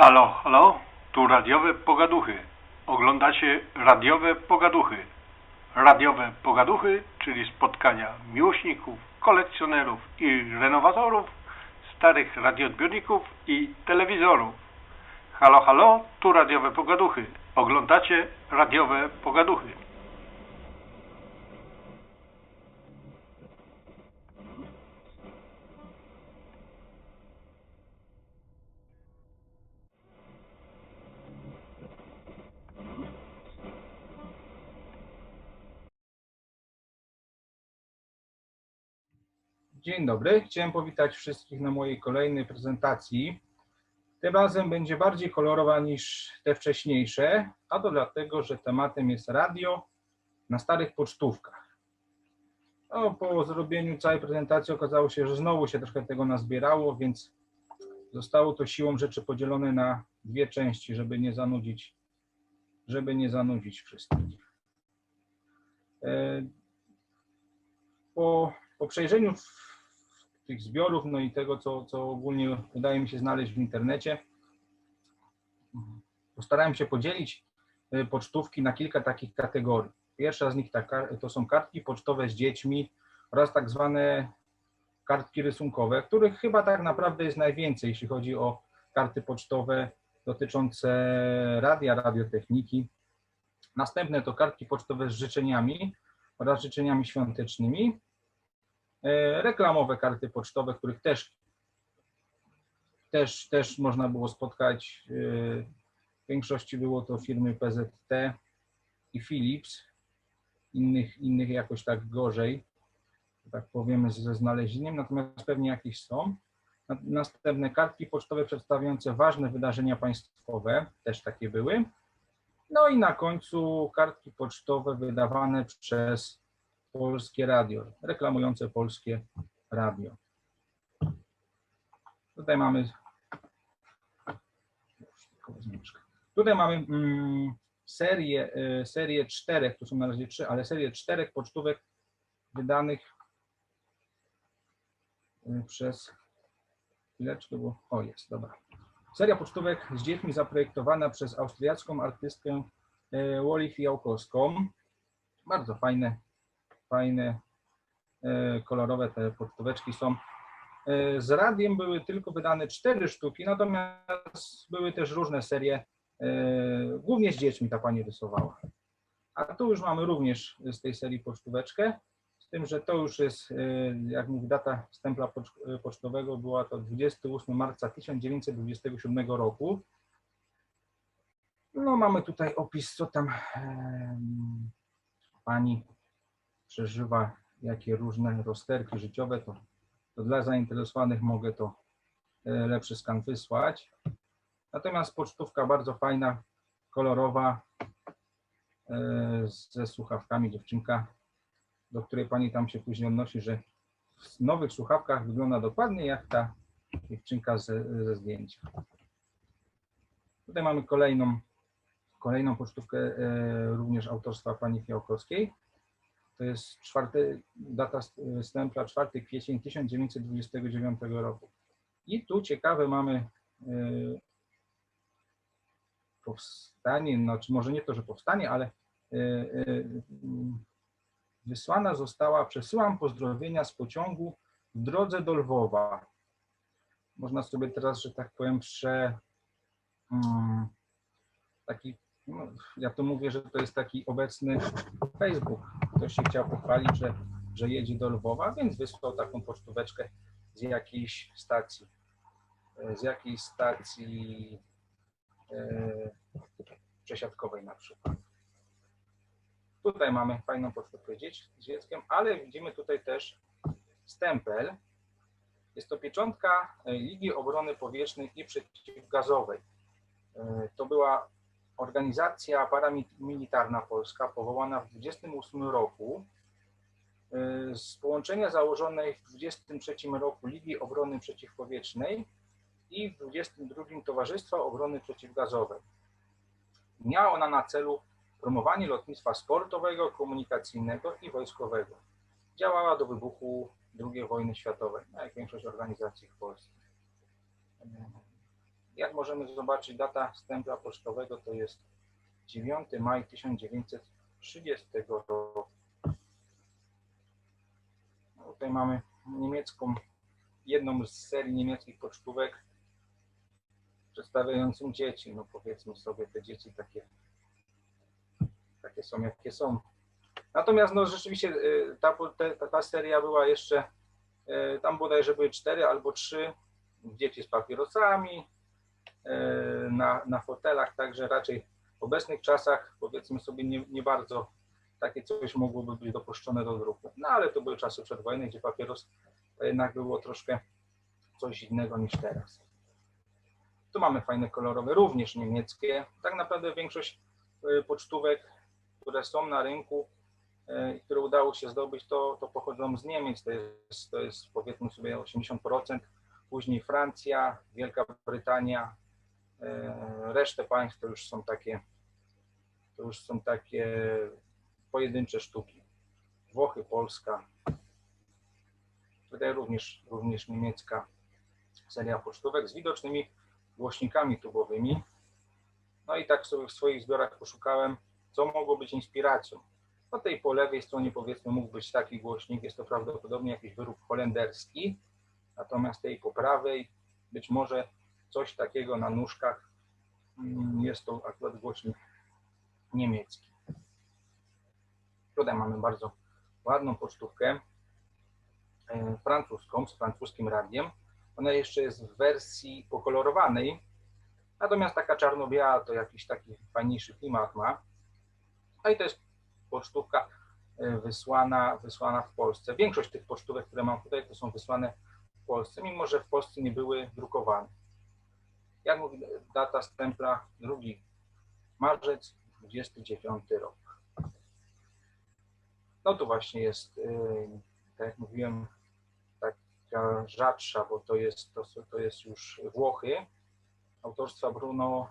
Halo, halo, tu radiowe pogaduchy. Oglądacie radiowe pogaduchy. Radiowe pogaduchy, czyli spotkania miłośników, kolekcjonerów i renowatorów starych radioodbiorników i telewizorów. Halo, halo, tu radiowe pogaduchy. Oglądacie radiowe pogaduchy. Dzień dobry. Chciałem powitać wszystkich na mojej kolejnej prezentacji. Tym razem będzie bardziej kolorowa niż te wcześniejsze, a to dlatego, że tematem jest radio na starych pocztówkach. No, po zrobieniu całej prezentacji okazało się, że znowu się troszkę tego nazbierało, więc zostało to siłą rzeczy podzielone na dwie części, żeby nie zanudzić, żeby nie zanudzić wszystkich. E, Po, po przejrzeniu tych zbiorów, no i tego, co, co ogólnie udaje mi się znaleźć w internecie, postarałem się podzielić y, pocztówki na kilka takich kategorii. Pierwsza z nich to są kartki pocztowe z dziećmi oraz tak zwane kartki rysunkowe, których chyba tak naprawdę jest najwięcej, jeśli chodzi o karty pocztowe dotyczące radia, radiotechniki. Następne to kartki pocztowe z życzeniami oraz życzeniami świątecznymi. E, reklamowe karty pocztowe, których też, też, też można było spotkać. e, W większości było to firmy PZT i Philips. Innych, innych jakoś tak gorzej, tak powiem, ze znalezieniem, natomiast pewnie jakieś są. Na- Następne kartki pocztowe przedstawiające ważne wydarzenia państwowe, też takie były. No i na końcu kartki pocztowe wydawane przez Polskie Radio, reklamujące Polskie Radio. Tutaj mamy. Tutaj mamy mm, serię, y, serię czterech, tu są na razie trzy, ale serię czterech pocztówek wydanych y, przez. Chwileczkę, bo. O, jest, dobra. Seria pocztówek z dziećmi zaprojektowana przez austriacką artystkę y, Woli Fijałkowską. Bardzo fajne fajne, e, kolorowe te pocztóweczki są. E, Z radiem były tylko wydane cztery sztuki, natomiast były też różne serie, e, głównie z dziećmi ta pani rysowała. A tu już mamy również z tej serii pocztóweczkę, z tym, że to już jest, jak mówi data stempla pocz- pocztowego, była to 28 marca 1927 roku. No mamy tutaj opis, co tam pani przeżywa, jakie różne rozterki życiowe, to, to dla zainteresowanych mogę to e, lepszy skan wysłać. Natomiast pocztówka bardzo fajna, kolorowa, e, ze słuchawkami dziewczynka, do której pani tam się później odnosi, że w nowych słuchawkach wygląda dokładnie jak ta dziewczynka ze, ze zdjęcia. Tutaj mamy kolejną, kolejną pocztówkę e, również autorstwa pani Fiałkowskiej. To jest czwarty, data stempla 4 kwiecień 1929 roku. I tu ciekawe mamy y, powstanie, no czy może nie to, że powstanie, ale y, y, wysłana została, przesyłam pozdrowienia z pociągu w drodze do Lwowa. Można sobie teraz, że tak powiem, prze, mm, taki, no, ja to mówię, że to jest taki obecny Facebook. Ktoś się chciał pochwalić, że, że jedzie do Lwowa, więc wysłał taką pocztóweczkę z jakiejś stacji. e, Z jakiejś stacji e, przesiadkowej na przykład. Tutaj mamy fajną pocztówkę z dzieckiem, ale widzimy tutaj też stempel. Jest to pieczątka e, Ligi Obrony Powietrznej i Przeciwgazowej. E, To była organizacja paramilitarna polska powołana w 28 roku y, z połączenia założonej w 23 roku Ligi Obrony Przeciwpowietrznej i w 22 Towarzystwa Obrony Przeciwgazowej. Miała ona na celu promowanie lotnictwa sportowego, komunikacyjnego i wojskowego. Działała do wybuchu II wojny światowej, jak większość organizacji w Polsce. Jak możemy zobaczyć, data stempla pocztowego to jest 9 maj 1930 roku. No, Tutaj mamy niemiecką, jedną z serii niemieckich pocztówek przedstawiającą dzieci. No powiedzmy sobie, te dzieci takie, takie są, jakie są. Natomiast no rzeczywiście y, ta, ta, ta seria była jeszcze, y, tam bodajże były cztery albo trzy dzieci z papierosami na, na fotelach, także raczej w obecnych czasach powiedzmy sobie nie, nie bardzo takie coś mogłoby być dopuszczone do druku. No ale to były czasy przedwojenne, gdzie papieros to jednak było troszkę coś innego niż teraz. Tu mamy fajne kolorowe, również niemieckie. Tak naprawdę większość y, pocztówek, które są na rynku, y, i które udało się zdobyć, to, to pochodzą z Niemiec. To jest, to jest powiedzmy sobie 80%. Później Francja, Wielka Brytania, resztę państw to już są takie, to już są takie pojedyncze sztuki. Włochy, Polska. Tutaj również, również niemiecka seria pocztówek z widocznymi głośnikami tubowymi. No i tak sobie w swoich zbiorach poszukałem, co mogło być inspiracją. Po tej po lewej stronie powiedzmy mógł być taki głośnik, jest to prawdopodobnie jakiś wyrób holenderski, natomiast tej po prawej być może coś takiego na nóżkach, mm, jest to akurat głośnik niemiecki. Tutaj mamy bardzo ładną pocztówkę e, francuską, z francuskim radiem. Ona jeszcze jest w wersji pokolorowanej, natomiast taka czarno-biała to jakiś taki fajniejszy klimat ma. No i to jest pocztówka e, wysłana, wysłana w Polsce. Większość tych pocztówek, które mam tutaj, to są wysłane w Polsce, mimo że w Polsce nie były drukowane. Jak mówi data stempla 2 marzec 29 rok. No tu właśnie jest, yy, tak jak mówiłem, taka rzadsza, bo to jest, to, to jest już Włochy, autorstwa Bruno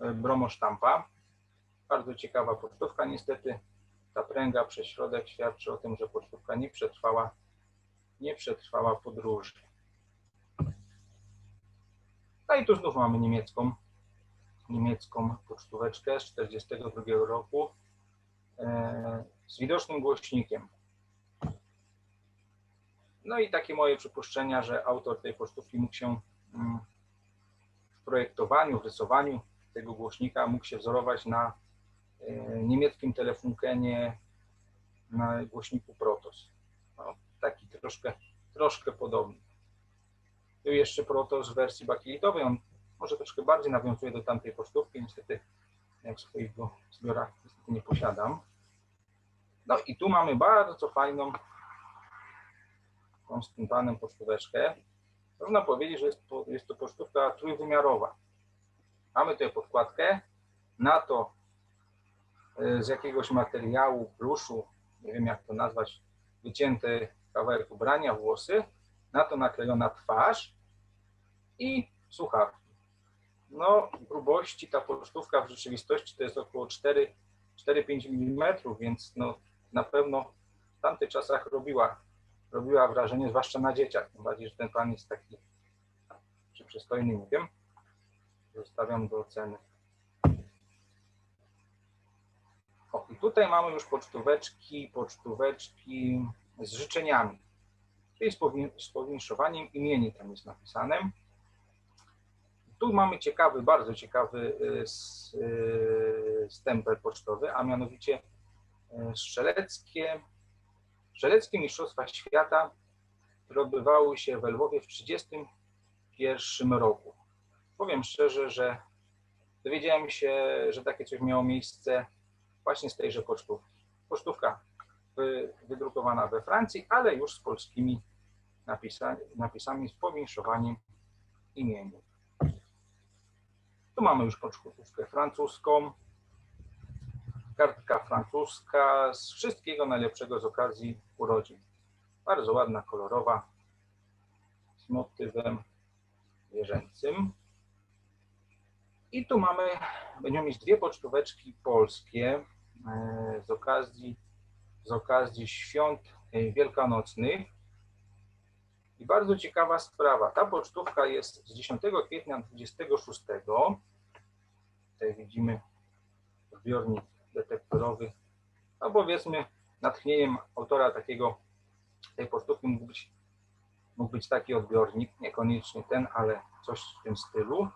yy, Bromosztampa. Bardzo ciekawa pocztówka. Niestety ta pręga przez środek świadczy o tym, że pocztówka nie przetrwała, nie przetrwała podróży. No i tu znów mamy niemiecką, niemiecką pocztóweczkę z 1942 roku e, z widocznym głośnikiem. No i takie moje przypuszczenia, że autor tej pocztówki mógł się mm, w projektowaniu, w rysowaniu tego głośnika mógł się wzorować na e, niemieckim telefunkenie na głośniku Protos. No, taki troszkę, troszkę podobny. Tu jeszcze Protos w wersji bakilitowej, on może troszkę bardziej nawiązuje do tamtej pocztówki, niestety jak w swoich zbiorach niestety nie posiadam. No i tu mamy bardzo fajną tą panem pocztóweczkę. Można powiedzieć, że jest to, jest to pocztówka trójwymiarowa. Mamy tutaj podkładkę, na to e, z jakiegoś materiału, pluszu, nie wiem jak to nazwać, wycięty kawałek ubrania, włosy, na to naklejona twarz i słuchawki. No, grubości ta pocztówka w rzeczywistości to jest około 4 4-5 mm, więc no, na pewno w tamtych czasach robiła, robiła wrażenie, zwłaszcza na dzieciach. Tym bardziej, że ten pan jest taki, przystojny, nie wiem. Zostawiam do oceny. O, i tutaj mamy już pocztóweczki, pocztóweczki z życzeniami, czyli z powinszowaniem imieni tam jest napisane. Tu mamy ciekawy, bardzo ciekawy y, y, stempel pocztowy, a mianowicie y, strzeleckie, strzeleckie Mistrzostwa Świata, które odbywały się w Lwowie w 1931 roku. Powiem szczerze, że dowiedziałem się, że takie coś miało miejsce właśnie z tejże pocztówki. Pocztówka wy, wydrukowana we Francji, ale już z polskimi napisa, napisami, z powinszowaniem imienia. Tu mamy już pocztówkę francuską, kartka francuska z wszystkiego najlepszego z okazji urodzin. Bardzo ładna, kolorowa, z motywem zwierzęcym. I tu mamy, będziemy mieć dwie pocztóweczki polskie e, z okazji, z okazji świąt e, wielkanocnych. I bardzo ciekawa sprawa. Ta pocztówka jest z 10 kwietnia 26. Tutaj widzimy zbiornik detektorowy. No powiedzmy, natchnieniem autora takiego tej pocztówki mógł być, mógł być taki odbiornik, niekoniecznie ten, ale coś w tym stylu.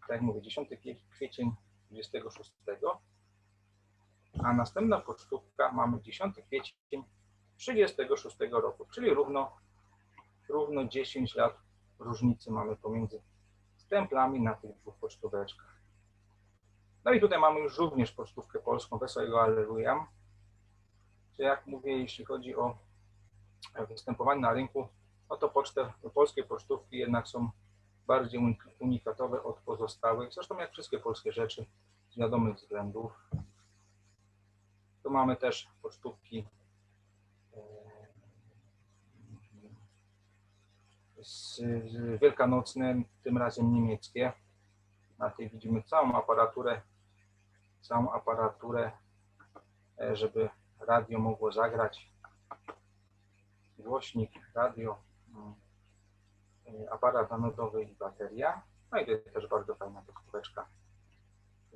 Tak jak mówię, 10 kwiecień 26. A następna pocztówka mamy 10 kwiecień 36 roku, czyli równo, równo 10 lat różnicy mamy pomiędzy stemplami na tych dwóch pocztóweczkach. No i tutaj mamy już również pocztówkę polską Wesołego Alleluja. Czy jak mówię, jeśli chodzi o występowanie na rynku, no to pocztę, polskie pocztówki jednak są bardziej unik- unikatowe od pozostałych. Zresztą jak wszystkie polskie rzeczy z wiadomych względów. Tu mamy też pocztówki z, z wielkanocne, tym razem niemieckie. Na tej widzimy całą aparaturę, całą aparaturę, e, żeby radio mogło zagrać. Głośnik, radio, mm, e, aparat anodowy i bateria. No i też bardzo fajna pocztóweczka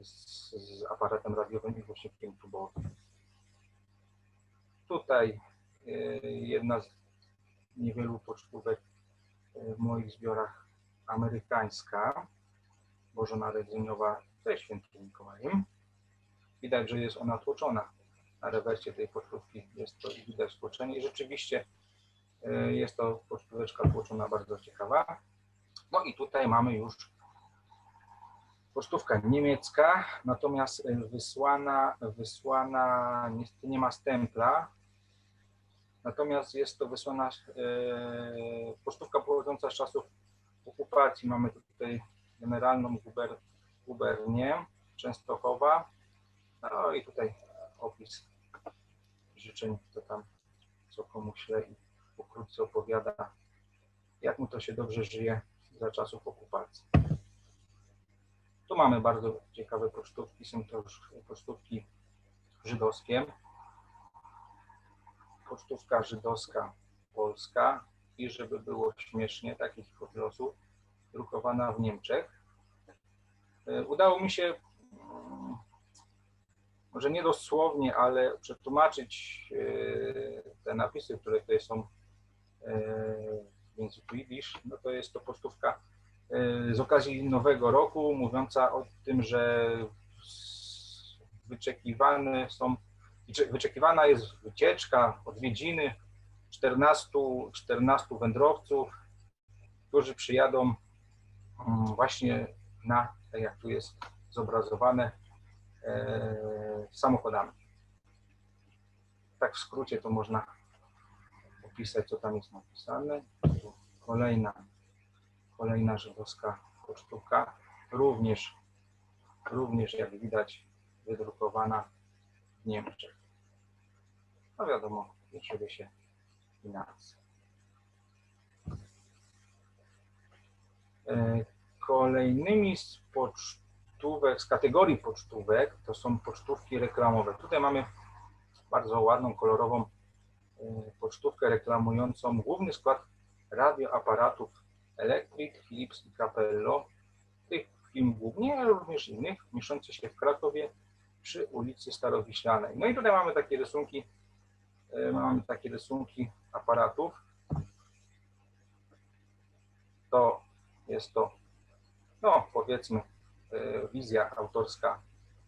z, z aparatem radiowym i głośnikiem tubowym. Tutaj e, jedna z niewielu pocztówek w moich zbiorach amerykańska, bożonarodzeniowa ze świętym Mikołajem. Widać, że jest ona tłoczona. Na rewersie tej pocztówki jest to widać tłoczenie i rzeczywiście e, jest to pocztóweczka tłoczona bardzo ciekawa. No i tutaj mamy już pocztówka niemiecka, natomiast e, wysłana, wysłana niestety nie ma stempla, natomiast jest to wysłana e, pocztówka pochodząca z czasów okupacji. Mamy tutaj generalną guber, gubernię Częstochowa, no i tutaj opis życzeń, kto tam co komu śle i pokrótce opowiada, jak mu to się dobrze żyje za czasów okupacji. Tu mamy bardzo ciekawe pocztówki, są to już pocztówki żydowskie. Pocztówka żydowska polska i żeby było śmiesznie, takich losu, drukowana w Niemczech. E, Udało mi się mm, może nie dosłownie, ale przetłumaczyć e, te napisy, które tutaj są e, w języku jidysz, no to jest to pocztówka z okazji Nowego Roku, mówiąca o tym, że wyczekiwane są, wyczekiwana jest wycieczka, odwiedziny 14, 14 wędrowców, którzy przyjadą mm, właśnie na, tak jak tu jest zobrazowane, e, samochodami. Tak w skrócie to można opisać, co tam jest napisane. Kolejna, kolejna żydowska pocztówka, również, również jak widać wydrukowana Niemczech. No wiadomo, liczyły się finanse. E, Kolejnymi z pocztówek, z kategorii pocztówek, to są pocztówki reklamowe. Tutaj mamy bardzo ładną, kolorową e, pocztówkę reklamującą główny skład radioaparatów Electric, Philips i Capello. Tych firm głównie, ale również innych, mieszczących się w Krakowie przy ulicy Starowiślanej. No i tutaj mamy takie rysunki, e, mamy takie rysunki aparatów. To jest to no powiedzmy, e, wizja autorska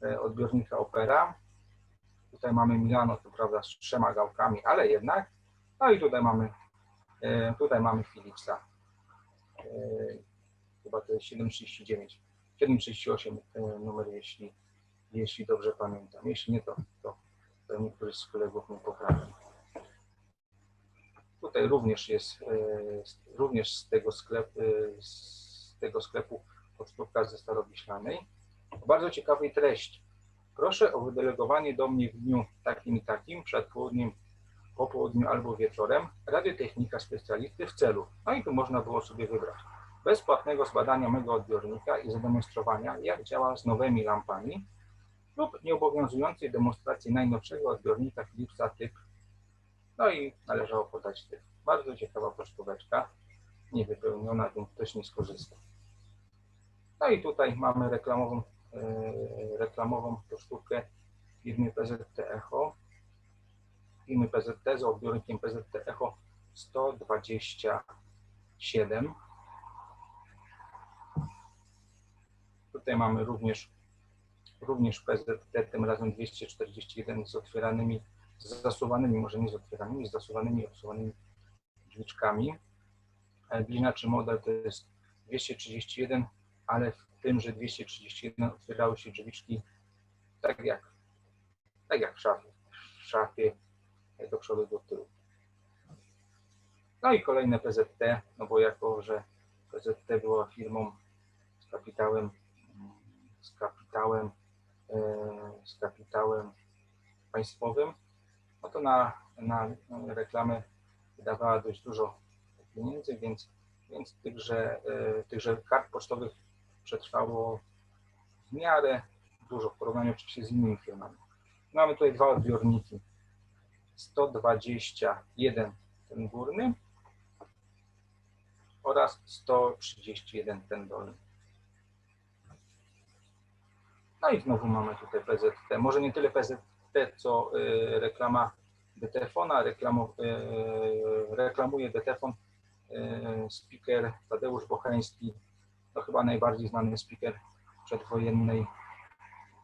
e, odbiornika Opera. Tutaj mamy Milano, to prawda, z trzema gałkami, ale jednak. No i tutaj mamy, tutaj mamy Philipsa. Chyba to jest 739, 738 e, numer, jeśli, jeśli dobrze pamiętam. Jeśli nie, to, to pewnie któryś z kolegów mnie poprawi. Tutaj również jest, e, również z tego sklepu, z tego sklepu pocztówka ze Starowiślanej o bardzo ciekawej treści. Proszę o wydelegowanie do mnie w dniu takim i takim, przed południem, po południu albo wieczorem, radiotechnika specjalisty w celu. No i tu można było sobie wybrać bezpłatnego zbadania mego odbiornika i zademonstrowania, jak działa z nowymi lampami lub nieobowiązującej demonstracji najnowszego odbiornika Philipsa typ. No i należało podać typ. Bardzo ciekawa pocztóweczka, niewypełniona, więc też nie skorzystam. No i tutaj mamy reklamową, e, reklamową pocztówkę firmy PZT Echo. Firmy PZT z odbiornikiem PZT Echo 127. Tutaj mamy również, również PZT, tym razem 241 z otwieranymi, z zasuwanymi, może nie z otwieranymi, z zasuwanymi obsuwanymi drzwiczkami. Bliźniaczy model to jest 231, ale w tymże 231 otwierały się drzwiczki tak jak, tak jak w szafie, w szafie do przodu, do tyłu. No i kolejne PZT, no bo jako, że PZT była firmą z kapitałem, z kapitałem, z kapitałem państwowym, no to na, na reklamę wydawała dość dużo pieniędzy, więc, więc tychże, e, tychże kart pocztowych przetrwało w miarę dużo w porównaniu oczywiście z innymi firmami. Mamy tutaj dwa odbiorniki. 121 ten górny oraz 131 ten dolny. No i znowu mamy tutaj PZT. Może nie tyle PZT, co y, reklama Detefona. Y, reklamuje Detefon y, speaker Tadeusz Bocheński. To chyba najbardziej znany speaker przedwojennej.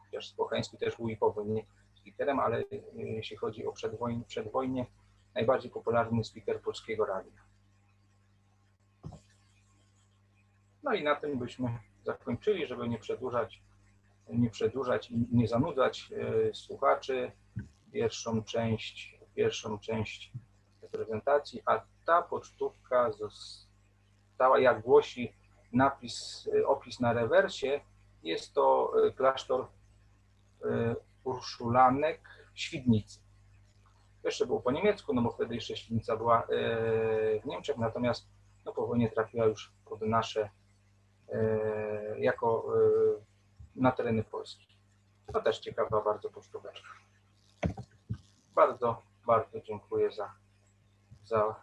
Chociaż Bocheński też był i po wojnie speakerem, ale jeśli chodzi o przedwojnie, przedwojnie najbardziej popularny speaker polskiego radia. No i na tym byśmy zakończyli, żeby nie przedłużać, nie przedłużać i nie zanudzać e, słuchaczy pierwszą część, pierwszą część prezentacji, a ta pocztówka została, jak głosi napis, e, opis na rewersie, jest to e, klasztor Urszulanek w Świdnicy. Jeszcze było po niemiecku, no bo wtedy jeszcze Świdnica była w Niemczech, natomiast no, po wojnie trafiła już pod nasze jako na tereny Polski. To też ciekawa bardzo pocztóweczka. Bardzo, bardzo dziękuję za, za